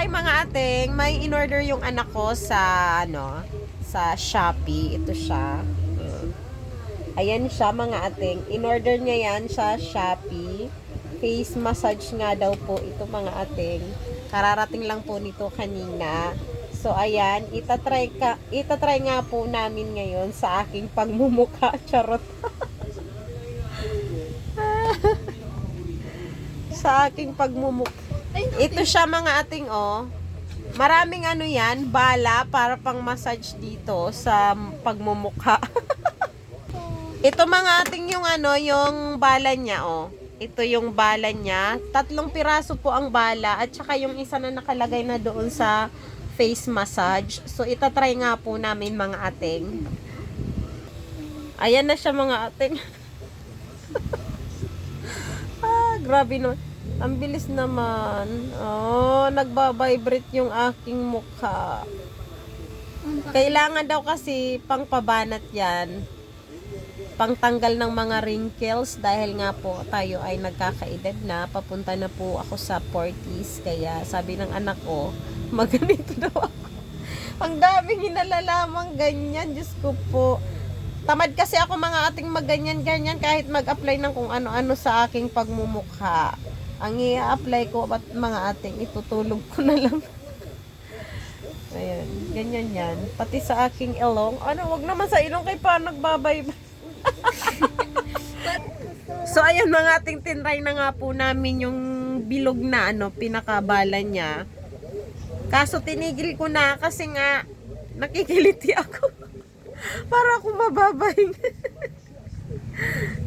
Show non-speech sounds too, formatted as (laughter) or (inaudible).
hi mga ating, may in-order yung anak ko sa ano, sa Shopee. Ito siya. Ayan siya mga ating. In-order niya yan sa Shopee. Face massage nga daw po ito mga ating. Kararating lang po nito kanina. So ayan, itatry ka, itatry nga po namin ngayon sa aking pagmumuka. (laughs) Charot. (laughs) sa aking pagmumuka. Ito siya mga ating oh. Maraming ano yan, bala para pang massage dito sa pagmumukha. (laughs) Ito mga ating yung ano, yung bala niya oh. Ito yung bala niya. Tatlong piraso po ang bala at saka yung isa na nakalagay na doon sa face massage. So itatry nga po namin mga ating. Ayan na siya mga ating. (laughs) ah, grabe no. Ang bilis naman. Oh, nagba-vibrate yung aking mukha. Kailangan daw kasi pangpabanat yan. Pangtanggal ng mga wrinkles dahil nga po tayo ay nagkakaedad na. Papunta na po ako sa 40s. Kaya sabi ng anak ko, (laughs) maganito daw ako. Ang daming hinalalamang ganyan. Diyos ko po. Tamad kasi ako mga ating maganyan-ganyan kahit mag-apply ng kung ano-ano sa aking pagmumukha. Ang i-apply ko at mga ating itutulog ko na lang. Ayan, ganyan yan. Pati sa aking ilong. Ano, wag naman sa ilong kay pa nagbabay. (laughs) so, ayan mga ating tinry na nga po namin yung bilog na ano, pinakabala niya. Kaso tinigil ko na kasi nga nakikiliti ako. (laughs) Para ako mababay. (laughs)